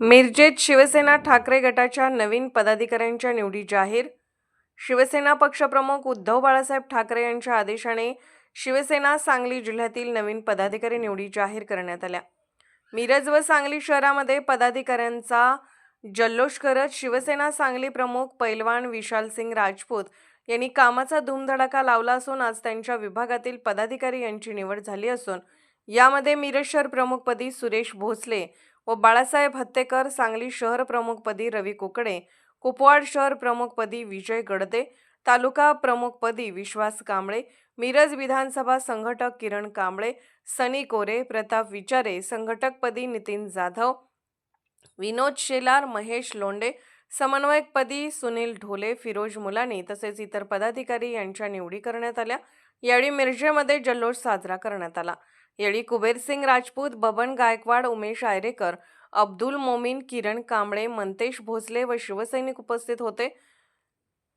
मिरजेत शिवसेना ठाकरे गटाच्या नवीन पदाधिकाऱ्यांच्या निवडी जाहीर. शिवसेना पक्षप्रमुख उद्धव बाळासाहेब ठाकरे यांच्या आदेशाने शिवसेना सांगली जिल्ह्यातील नवीन पदाधिकारी निवडी जाहीर करण्यात आल्या. मिरज व सांगली शहरामध्ये पदाधिकाऱ्यांचा जल्लोष करत शिवसेना सांगली प्रमुख पैलवान विशाल सिंग राजपूत यांनी कामाचा धूमधडाका लावला असून आज त्यांच्या विभागातील पदाधिकारी यांची निवड झाली असून यामध्ये मिरज शहर प्रमुखपदी सुरेश भोसले व बाळासाहेब हत्तेकर सांगली शहर प्रमुखपदी रवी कुकडे कुपवाड शहर प्रमुखपदी विजय गडदे तालुका प्रमुखपदी विश्वास कांबळे मिरज विधानसभा संघटक किरण कांबळे सनी कोरे प्रताप विचारे संघटकपदी नितीन जाधव विनोद शेलार महेश लोंडे समन्वयकपदी सुनील ढोले फिरोज मुलानी तसेच इतर पदाधिकारी यांच्या निवडी करण्यात आल्या. यावेळी मिरजेमध्ये जल्लोष साजरा करण्यात आला. यावेळी कुबेरसिंग राजपूत बबन गायकवाड उमेश आयरेकर अब्दुल मोमीन किरण कांबळे मंतेश भोसले व शिवसैनिक उपस्थित होते.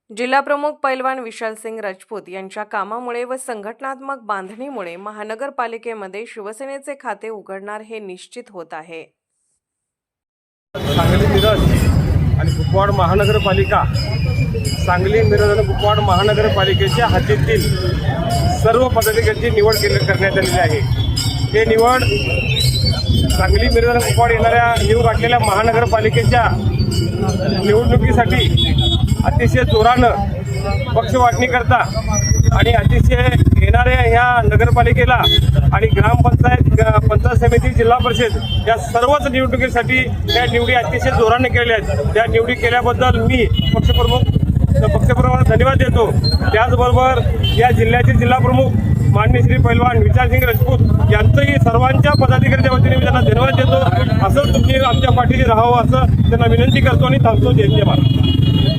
जिल्हाप्रमुख पैलवान विशाल सिंग राजपूत यांच्या कामामुळे व संघटनात्मक बांधणीमुळे महानगरपालिकेमध्ये शिवसेनेचे खाते उघडणार हे निश्चित होत आहे. सांगली मिरज आणि कुपवाड महानगरपालिका सांगली मिरज आणि कुपवाड महानगरपालिकेच्या हद्दीतील सर्व पदाधिकाऱ्यांची निवड केली करण्यात आलेली आहे. हे निवड सांगली मिरज आणि कुपवाड येणाऱ्या येऊ घातलेल्या महानगरपालिकेच्या निवडणुकीसाठी अतिशय जोरानं पक्ष वाटणी करता आणि अतिशय येणाऱ्या ह्या नगरपालिकेला आणि ग्रामपंचायत पंचायत समिती जिल्हा परिषद या सर्वच निवडणुकीसाठी या निवडी अतिशय जोराने केल्या आहेत. त्या निवडी केल्याबद्दल मी पक्षप्रमुख पक्षप्रमुखांना धन्यवाद देतो. त्याचबरोबर या जिल्ह्याचे जिल्हाप्रमुख मान्य श्री पैलवान विचारसिंग राजपूत सर्वांच्या पदाधिकाऱ्याच्या वतीने मी त्यांना धन्यवाद देतो. असं तुम्ही आमच्या पाठीशी राहावं असं त्यांना विनंती करतो आणि थांबतो. धन्यवाद महाराज